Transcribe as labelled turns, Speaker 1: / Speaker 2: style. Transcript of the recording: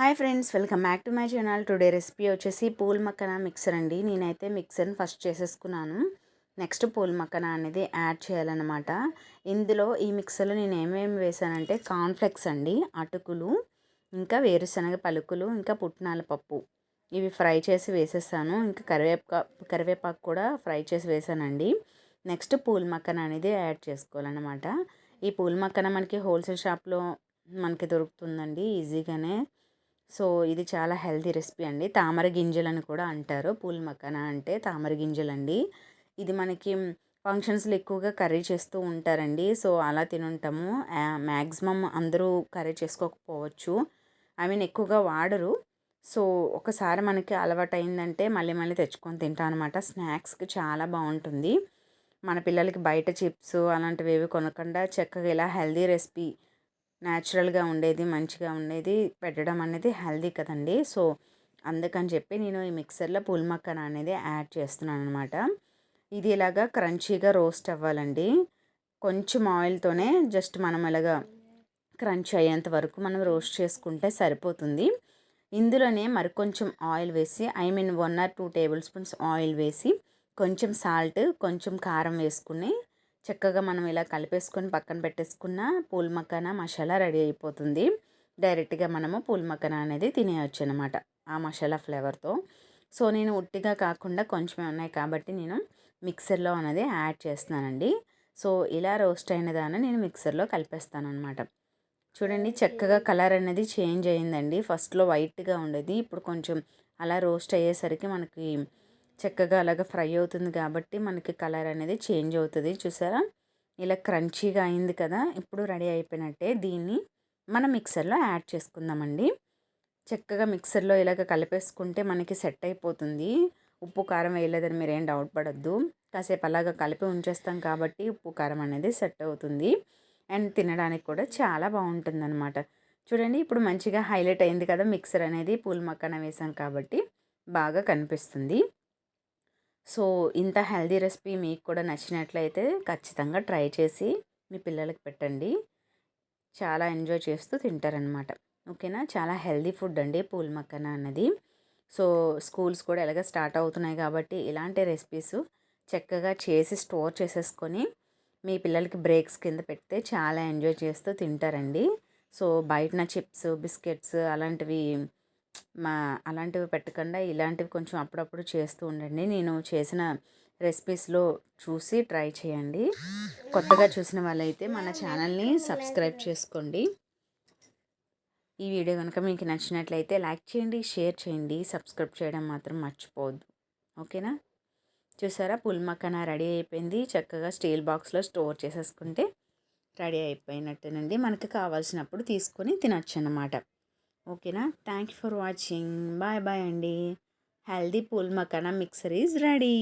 Speaker 1: Hi friends welcome back to my channel. Today recipe వచ్చేసి pool Makkana mixer అండి. నేనైతే మిక్సర్ని ఫస్ట్ చేసేసుకున్నాను. నెక్స్ట్ పూల్ మక్కన అనేది యాడ్ చేయాలన్నమాట. ఇందులో ఈ మిక్సర్లో నేను ఏమేమి వేసానంటే కాన్ఫ్లెక్స్ అండి అటుకులు ఇంకా వేరుశనగ పలుకులు ఇంకా పుట్నాల పప్పు. ఇవి ఫ్రై చేసి వేసేసాను. ఇంకా కరివేపా కరివేపాకు కూడా ఫ్రై చేసి వేసానండి. నెక్స్ట్ పూల్ మక్కన అనేది యాడ్ చేసుకోవాలన్నమాట. ఈ పూల్ మక్కన మనకి హోల్సేల్ షాప్లో మనకి దొరుకుతుందండి ఈజీగానే. సో ఇది చాలా హెల్తీ రెసిపీ అండి. తామర గింజలను కూడా అంటారు. పూల్ మక్కన అంటే తామర గింజలండి. ఇది మనకి ఫంక్షన్స్లో ఎక్కువగా కర్రీ చేస్తూ ఉంటారండి. సో అలా తినుంటాము. మ్యాక్సిమం అందరూ కర్రీ చేసుకోకపోవచ్చు. ఐ మీన్ ఎక్కువగా వాడరు. సో ఒకసారి మనకి అలవాటు అయిందంటే మళ్ళీ మళ్ళీ తెచ్చుకొని తింటాం అనమాట స్నాక్స్కి చాలా బాగుంటుంది. మన పిల్లలకి బయట చిప్స్ అలాంటివి ఏవి కొనకుండా చక్కగా ఇలా హెల్దీ రెసిపీ న్యాచురల్గా ఉండేది మంచిగా ఉండేది పెట్టడం అనేది హెల్దీ కదండి. సో అందుకని చెప్పి నేను ఈ మిక్సర్లో పుల్మక్కన అనేది యాడ్ చేస్తున్నాను అనమాట ఇది ఇలాగా క్రంచీగా రోస్ట్ అవ్వాలండి. కొంచెం ఆయిల్తోనే జస్ట్ మనం ఇలాగా క్రంచ్ అయ్యేంత వరకు మనం రోస్ట్ చేసుకుంటే సరిపోతుంది. ఇందులోనే మరికొంచెం ఆయిల్ వేసి I mean one or two tablespoons oil వేసి కొంచెం సాల్ట్ కొంచెం కారం వేసుకుని చక్కగా మనం ఇలా కలిపేసుకొని పక్కన పెట్టేసుకున్న పూల్ మక్కన మసాలా రెడీ అయిపోతుంది. డైరెక్ట్గా మనము పూల్ మక్కన అనేది తినేయచ్చు అనమాట ఆ మసాలా ఫ్లేవర్తో. సో నేను ఉట్టిగా కాకుండా కొంచెమే ఉన్నాయి కాబట్టి నేను మిక్సర్లో అనేది యాడ్ చేస్తున్నానండి. సో ఇలా రోస్ట్ అయిన దాన్ని నేను మిక్సర్లో కలిపేస్తాను అనమాట చూడండి చక్కగా కలర్ అనేది చేంజ్ అయ్యిందండి ఫస్ట్లో వైట్గా ఉండేది. ఇప్పుడు కొంచెం అలా రోస్ట్ అయ్యేసరికి మనకి చక్కగా అలాగ ఫ్రై అవుతుంది కాబట్టి మనకి కలర్ అనేది చేంజ్ అవుతుంది. చూసారా? ఇలా క్రంచీగా అయింది కదా! ఇప్పుడు రెడీ అయిపోయినట్టే దీన్ని మనం మిక్సర్లో యాడ్ చేసుకుందామండి. చక్కగా మిక్సర్లో ఇలాగ కలిపేసుకుంటే మనకి సెట్ అయిపోతుంది. ఉప్పు కారం వేయలేదని మీరేం డౌట్ పడద్దు. కాసేపు అలాగ కలిపి ఉంచేస్తాం కాబట్టి ఉప్పు కారం అనేది సెట్ అవుతుంది. అండ్ తినడానికి కూడా చాలా బాగుంటుంది అనమాట చూడండి ఇప్పుడు మంచిగా హైలైట్ అయింది కదా! మిక్సర్ అనేది పూల్ మక్కన వేసాం కాబట్టి బాగా కనిపిస్తుంది. సో ఇంత హెల్దీ రెసిపీ మీకు కూడా నచ్చినట్లయితే ఖచ్చితంగా ట్రై చేసి మీ పిల్లలకి పెట్టండి. చాలా ఎంజాయ్ చేస్తూ తింటారనమాట ఓకేనా? చాలా హెల్దీ ఫుడ్ అండి పూల్ మక్కన అన్నది. సో స్కూల్స్ కూడా ఎలాగ స్టార్ట్ అవుతున్నాయి కాబట్టి ఇలాంటి రెసిపీస్ చక్కగా చేసి స్టోర్ చేసేసుకొని మీ పిల్లలకి బ్రేక్స్ కింద పెడితే చాలా ఎంజాయ్ చేస్తూ తింటారండి. సో బయటన చిప్స్ బిస్కెట్స్ అలాంటివి మా అలాంటివి పెట్టకుండా ఇలాంటివి కొంచెం అప్పుడప్పుడు చేస్తూ ఉండండి. నేను చేసిన రెసిపీస్లో చూసి ట్రై చేయండి. కొత్తగా చూసిన వాళ్ళైతే మన ఛానల్ని సబ్స్క్రైబ్ చేసుకోండి. ఈ వీడియో కనుక మీకు నచ్చినట్లయితే లైక్ చేయండి షేర్ చేయండి. సబ్స్క్రైబ్ చేయడం మాత్రం మర్చిపోవద్దు. ఓకేనా? చూసారా? పుల్మక్కన రెడీ అయిపోయింది. చక్కగా స్టీల్ బాక్స్లో స్టోర్ చేసేసుకుంటే రెడీ అయిపోయినట్టేనండి. మనకి కావాల్సినప్పుడు తీసుకొని తినచ్చు అన్నమాట ఓకేనా? Thank you for watching. Bye bye అండి. Healthy pool makhana mixer is ready.